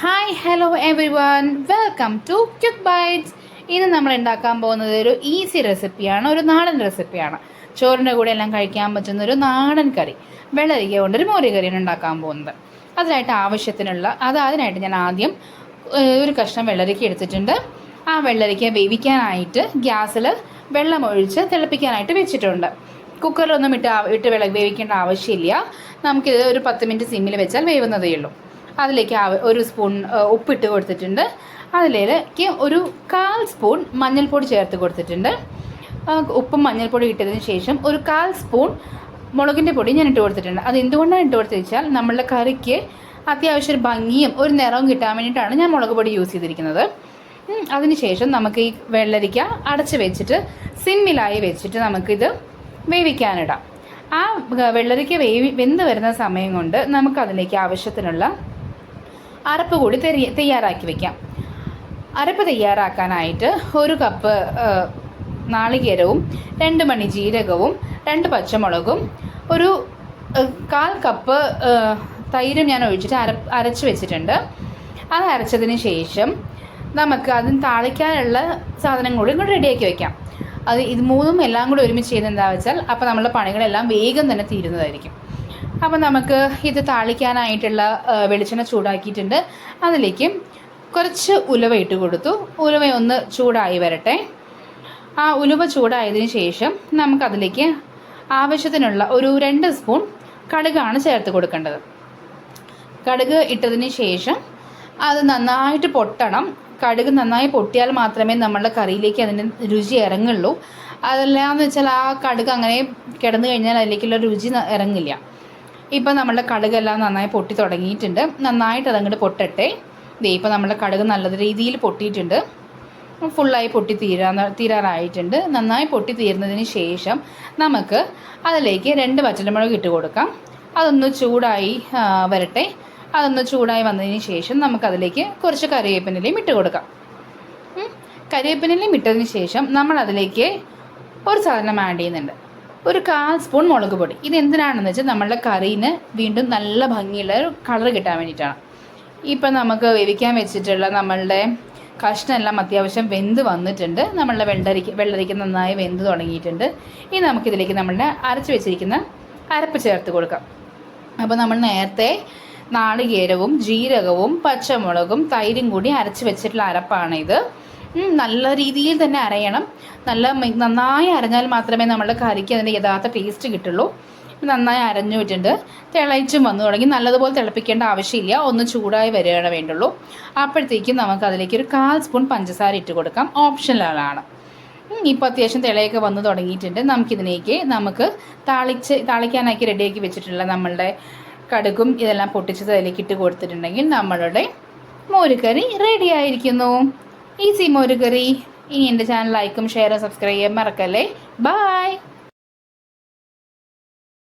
Hi hello every one welcome to quick bites ഇന്ന് നമ്മൾ ഉണ്ടാക്കാൻ പോകുന്നത് ഒരു ഈസി റെസിപ്പിയാണ് ഒരു നാടൻ റെസിപ്പിയാണ് ചോറിന്റെ കൂടെ എല്ലാം കഴിക്കാൻ പറ്റുന്ന ഒരു നാടൻ കറി. വെള്ളരിക്ക കൊണ്ടൊരു മോരി കറിയാണ് ഉണ്ടാക്കാൻ പോകുന്നത്. അതിനായിട്ട് ആവശ്യത്തിനുള്ള അത് അതിനായിട്ട് ഞാൻ ആദ്യം ഒരു കഷ്ണം വെള്ളരിക്ക എടുത്തിട്ടുണ്ട്. ആ വെള്ളരിക്ക വേവിക്കാനായിട്ട് ഗ്യാസിൽ വെള്ളം ഒഴിച്ച് തിളപ്പിക്കാനായിട്ട് വെച്ചിട്ടുണ്ട്. കുക്കറിലൊന്നും ഇട്ട് ഇട്ട് വേവിക്കേണ്ട ആവശ്യമില്ല. നമുക്കിത് ഒരു പത്ത് മിനിറ്റ് സിമ്മിൽ വെച്ചാൽ വേവുന്നതേ ഉള്ളൂ. അതിലേക്ക് ഒരു സ്പൂൺ ഉപ്പിട്ട് കൊടുത്തിട്ടുണ്ട്. അതിലേക്ക് ഒരു കാൽ സ്പൂൺ മഞ്ഞൾപ്പൊടി ചേർത്ത് കൊടുത്തിട്ടുണ്ട്. ഉപ്പും മഞ്ഞൾപ്പൊടി ഇട്ടതിന് ശേഷം ഒരു കാൽ സ്പൂൺ മുളകിന്റെ പൊടി ഞാൻ ഇട്ട് കൊടുത്തിട്ടുണ്ട്. അത് എന്തുകൊണ്ടാണ് ഇട്ട് കൊടുത്തത് വെച്ചാൽ നമ്മളുടെ കറിക്ക് അത്യാവശ്യം ഒരു ഭംഗിയും ഒരു നിറവും കിട്ടാൻ വേണ്ടിയിട്ടാണ് ഞാൻ മുളക് പൊടി യൂസ് ചെയ്തിരിക്കുന്നത്. അതിന് ശേഷം നമുക്ക് ഈ വെള്ളരിക്ക അടച്ച് വെച്ചിട്ട് സിമ്മിലായി വെച്ചിട്ട് നമുക്കിത് വേവിക്കാനിടാം. ആ വെള്ളരിക്ക വേവി വെന്ത് വരുന്ന സമയം കൊണ്ട് നമുക്കതിലേക്ക് ആവശ്യത്തിനുള്ള അരപ്പ് കൂടി തയ്യാറാക്കി വെക്കാം. അരപ്പ് തയ്യാറാക്കാനായിട്ട് ഒരു കപ്പ് നാളികേരവും രണ്ട് മണി ജീരകവും രണ്ട് പച്ചമുളകും ഒരു കാൽ കപ്പ് തൈരും ഞാൻ ഒഴിച്ചിട്ട് അര അരച്ച് വെച്ചിട്ടുണ്ട്. അത് അരച്ചതിന് ശേഷം നമുക്ക് അതിന് താളിക്കാനുള്ള സാധനം കൂടി ഇങ്ങോട്ട് റെഡിയാക്കി വെക്കാം. അത് ഇത് മൂന്നും എല്ലാം കൂടി ഒരുമിച്ച് ചെയ്യുന്നത് എന്താ വെച്ചാൽ അപ്പോൾ നമ്മളുടെ പണികളെല്ലാം വേഗം തന്നെ തീരുന്നതായിരിക്കും. അപ്പം നമുക്ക് ഇത് താളിക്കാനായിട്ടുള്ള വെളിച്ചെണ്ണ ചൂടാക്കിയിട്ടുണ്ട്. അതിലേക്ക് കുറച്ച് ഉലുവ ഇട്ട് കൊടുത്തു. ഉലുവ ഒന്ന് ചൂടായി വരട്ടെ. ആ ഉലുവ ചൂടായതിന് ശേഷം നമുക്കതിലേക്ക് ആവശ്യത്തിനുള്ള ഒരു രണ്ട് സ്പൂൺ കടുകാണ് ചേർത്ത് കൊടുക്കേണ്ടത്. കടുക് ഇട്ടതിന് ശേഷം അത് നന്നായിട്ട് പൊട്ടണം. കടുക് നന്നായി പൊട്ടിയാൽ മാത്രമേ നമ്മളുടെ കറിയിലേക്ക് അതിന് രുചി ഇറങ്ങുള്ളൂ. അതല്ലാന്ന് വെച്ചാൽ ആ കടുക് അങ്ങനെ കിടന്നു കഴിഞ്ഞാൽ അതിലേക്കുള്ള രുചി ഇറങ്ങില്ല. ഇപ്പം നമ്മളുടെ കടുകെല്ലാം നന്നായി പൊട്ടി തുടങ്ങിയിട്ടുണ്ട്. നന്നായിട്ട് അതങ്ങോട്ട് പൊട്ടട്ടെ. ദേ ഇപ്പം നമ്മളുടെ കടുക് നല്ല രീതിയിൽ പൊട്ടിയിട്ടുണ്ട്. ഫുള്ളായി പൊട്ടി തീരാ തീരാറായിട്ടുണ്ട്. നന്നായി പൊട്ടി തീർന്നതിന് ശേഷം നമുക്ക് അതിലേക്ക് രണ്ട് പച്ചമുളക് ഇട്ട് കൊടുക്കാം. അതൊന്ന് ചൂടായി വരട്ടെ. അതൊന്ന് ചൂടായി വന്നതിന് ശേഷം നമുക്കതിലേക്ക് കുറച്ച് കറിവേപ്പിനിലയും ഇട്ട് കൊടുക്കാം. കറിവേപ്പിനിലയും ഇട്ടതിന് ശേഷം നമ്മൾ അതിലേക്ക് ഒരു സാധനം ആഡ് ചെയ്യുന്നുണ്ട്. ഒരു കാൽ സ്പൂൺ മുളക് പൊടി. ഇത് എന്തിനാണെന്ന് വെച്ചാൽ നമ്മളുടെ കറിന് വീണ്ടും നല്ല ഭംഗിയുള്ള ഒരു കളർ കിട്ടാൻ വേണ്ടിയിട്ടാണ്. ഇപ്പം നമുക്ക് വേവിക്കാൻ വെച്ചിട്ടുള്ള നമ്മളുടെ കഷ്ണമെല്ലാം അത്യാവശ്യം വെന്ത് വന്നിട്ടുണ്ട്. നമ്മളുടെ വെള്ളരിക്ക വെള്ളരിക്ക നന്നായി വെന്ത് തുടങ്ങിയിട്ടുണ്ട്. ഇനി നമുക്കിതിലേക്ക് നമ്മളുടെ അരച്ച് വെച്ചിരിക്കുന്ന അരപ്പ് ചേർത്ത് കൊടുക്കാം. അപ്പോൾ നമ്മൾ നേരത്തെ നാളികേരവും ജീരകവും പച്ചമുളകും തൈരും കൂടി അരച്ച് വെച്ചിട്ടുള്ള അരപ്പാണിത്. ഉം, നല്ല രീതിയിൽ തന്നെ അരയണം. നല്ല നന്നായി അരഞ്ഞാൽ മാത്രമേ നമ്മുടെ കറിക്ക് അതിന്റെ യഥാർത്ഥ ടേസ്റ്റ് കിട്ടുള്ളൂ. നന്നായി അരഞ്ഞു വിട്ടിട്ട് തിളച്ചും വന്നു തുടങ്ങി. നല്ലതുപോലെ തിളപ്പിക്കേണ്ട ആവശ്യമില്ല. ഒന്ന് ചൂടായി വരികയാണ് വേണ്ടുള്ളൂ. അപ്പോഴത്തേക്കും നമുക്ക് അതിലേക്ക് ഒരു കാൽ സ്പൂൺ പഞ്ചസാര ഇട്ട് കൊടുക്കാം. ഓപ്ഷണലാണ് ഇപ്പോൾ അത്യാവശ്യം തിളയൊക്കെ വന്നു തുടങ്ങിയിട്ടുണ്ട്. നമുക്കിതിലേക്ക് നമുക്ക് താളിച്ച് താളിക്കാനാക്കി റെഡിയാക്കി വെച്ചിട്ടുള്ള നമ്മളുടെ കടുക്കും ഇതെല്ലാം പൊട്ടിച്ചത് അതിലേക്ക് ഇട്ട് കൊടുത്തിട്ടുണ്ടെങ്കിൽ നമ്മളുടെ മോരുകറി റെഡി ആയിരിക്കുന്നു. ഈസി മോരുകറി. ഇനി എന്റെ ചാനൽ ലൈക്കും ഷെയറും സബ്സ്ക്രൈബ് ചെയ്യാൻ മറക്കല്ലേ. ബായ്